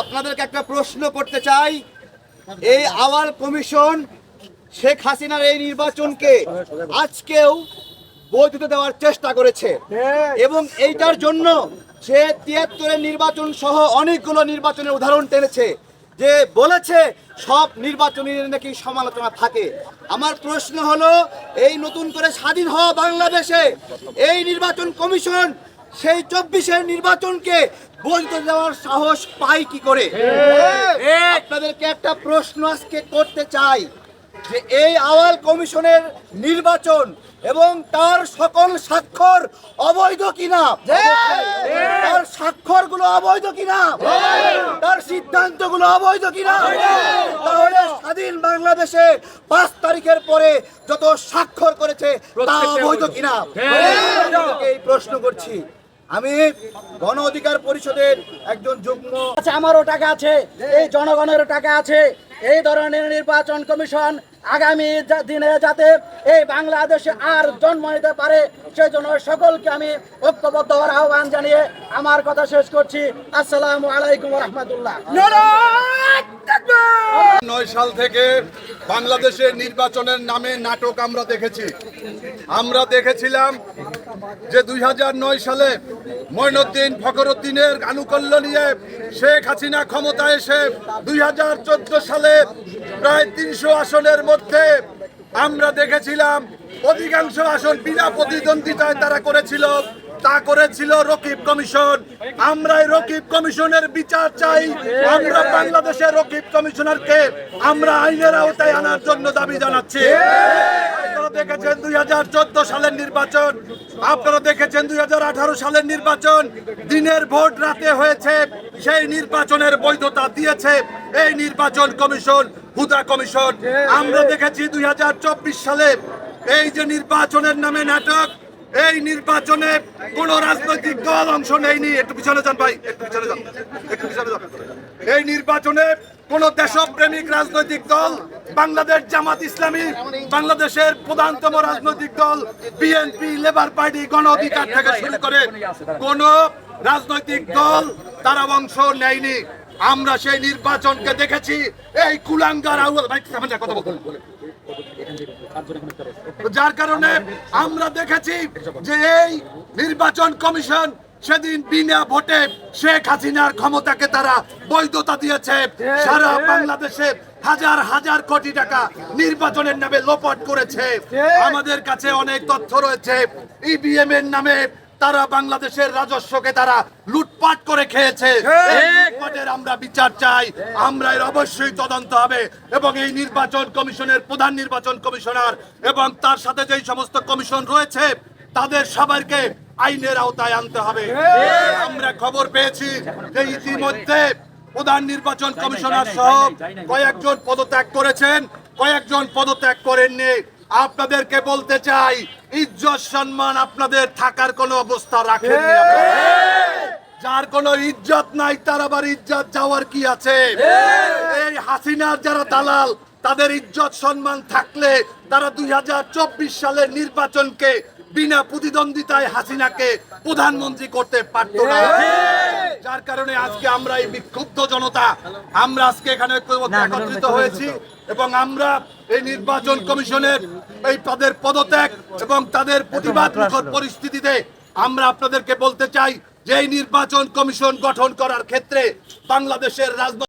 আপনাদেরকে একটা প্রশ্ন করতে চাই। এই আওয়াল কমিশন শেখ হাসিনার এই নির্বাচনকে আজকেও বৈধতা দেওয়ার চেষ্টা করেছে। এবং এইটার জন্য সে তিয়াত্তরের নির্বাচন সহ অনেকগুলো নির্বাচনের উদাহরণ টেনেছে যে বলেছে সব নির্বাচনের নাকি সমালোচনা থাকে। আমার প্রশ্ন হলো এই নতুন করে স্বাধীন হওয়া বাংলাদেশে এই নির্বাচন কমিশন সেই চব্বিশের নির্বাচনকে বলতে দেওয়ার সাহস পাই কি করে? আপনাদেরকে একটা প্রশ্ন আজকে করতে চাই যে এই আওয়াল কমিশনের নির্বাচন এবং তার সকল স্বাক্ষর অবৈধ কিনা? তার স্বাক্ষরগুলো অবৈধ কিনা? তার সিদ্ধান্তগুলো অবৈধ কিনা? তাহলে স্বাধীন বাংলাদেশে পাঁচ তারিখের পরে যত স্বাক্ষর করেছে তা অবৈধ কিনা? এই প্রশ্ন করছি। আমি গণ অধিকার পরিষদের একজন যুগ্ম আছে আমারও টাকা আছে, এই জনগণেরও টাকা আছে। এই ধরনের নির্বাচন কমিশন আগামী দিনে যাতে এই বাংলাদেশে আর জন্ম নিতে পারে সেই জন্য সকলকে আমি ঐক্যবদ্ধ হওয়ার আহ্বান জানিয়ে আমার কথা শেষ করছি। আসসালামু আলাইকুম রহমতুল্লাহ নয় সাল থেকে বাংলাদেশের নির্বাচনের নামে নাটক আমরা দেখেছি। আমরা দেখেছিলাম যে দুই সালে মঈনুদ্দিন ফখরুদ্দিনের আনুকল্য নিয়ে শেখ হাসিনা ক্ষমতা এসে দুই হাজার চোদ্দ সালে প্রায় তিনশো আসনের মধ্যে আমরা দেখেছিলাম, অধিকাংশ আসন বিনা প্রতিদ্বন্দ্বিতায় তারা করেছিল। তা করেছিল রকিব কমিশন। আমরা রকিব কমিশনের বিচার চাই। আমরা বাংলাদেশের রকিব কমিশনারকে আমরা আইনের আওতায় আনার জন্য দাবি জানাচ্ছি। দেখেছেন দুই সালের নির্বাচন। আপনারা দেখেছেন দুই সালের নির্বাচন। দিনের ভোট রাতে হয়েছে, সেই নির্বাচনের বৈধতা দিয়েছে। এই নির্বাচন কমিশন, হুদা কমিশন। আমরা দেখেছি দুই হাজার চব্বিশ সালে এই যে নির্বাচনের নামে নাটক এই নির্বাচনে কোন রাজনৈতিক দল অংশ নেয়নি। একটু পিছনে যান ভাই, একটু পিছনে যান, একটু পিছনে যান। এই নির্বাচনে কোন দেশপ্রেমিক রাজনৈতিক দল, বাংলাদেশ জামাত ইসলামী, বাংলাদেশের প্রধানতম রাজনৈতিক দল, বিএনপি, লেবার পার্টি, গণ অধিকার থেকে শুরু করে কোন রাজনৈতিক দল তারা অংশ নেয়নি। আমরা সেই নির্বাচনকে দেখেছি। এই কুলাঙ্গার আউয়াল ভাই কথা বলুন। যার কারণে আমরা দেখেছি যে এই নির্বাচন কমিশন সেদিন বিনা ভোটে শেখ হাসিনার ক্ষমতাকে তারা বৈধতা দিয়েছে। সারা বাংলাদেশে হাজার হাজার কোটি টাকা নির্বাচনের নামে লোপাট করেছে। আমাদের কাছে অনেক তথ্য রয়েছে। ইভিএম এর নামে তারা বাংলাদেশের রাজস্বকে তারা লুটপাট করে খেয়েছে। আমরা বিচার চাই। আমরা এর অবশ্যই তদন্ত হবে এবং এই নির্বাচন কমিশনের প্রধান নির্বাচন কমিশনার এবং তার সাথে যেই সমস্ত কমিশন রয়েছে তাদের সবাইকে আইনের আওতায় আনতে হবে। আমরা খবর পেয়েছি যে ইতিমধ্যে প্রধান নির্বাচন কমিশনার সহ কয়েকজন পদত্যাগ করেছেন। কয়েকজন পদত্যাগ করেননি। আপনাদেরকে বলতে চাই ইজ্জত সম্মান আপনাদের থাকার কোনো অবস্থা রাখেন। যার কোনো ইজ্জত নাই তার আবার ইজ্জত যাওয়ার কি আছে? এই হাসিনার যারা দালাল তাদের ইজ্জত সম্মান থাকলে তারা দুই হাজার চব্বিশ সালের নির্বাচনকে বিনা প্রতিদ্বন্দ্বিতায় হাসিনাকে প্রধানমন্ত্রী করতে পারত না। যার কারণে আজকে আমরা এই বিক্ষুব্ধ জনতা আমরা আজকে এখানে একত্রিত হয়েছি এবং আমরা এই নির্বাচন কমিশনের এই তাদের পদত্যাগ এবং তাদের প্রতিবাদ মুখর পরিস্থিতিতে আমরা আপনাদেরকে বলতে চাই যে এই নির্বাচন কমিশন গঠন করার ক্ষেত্রে বাংলাদেশের রাজনৈতিক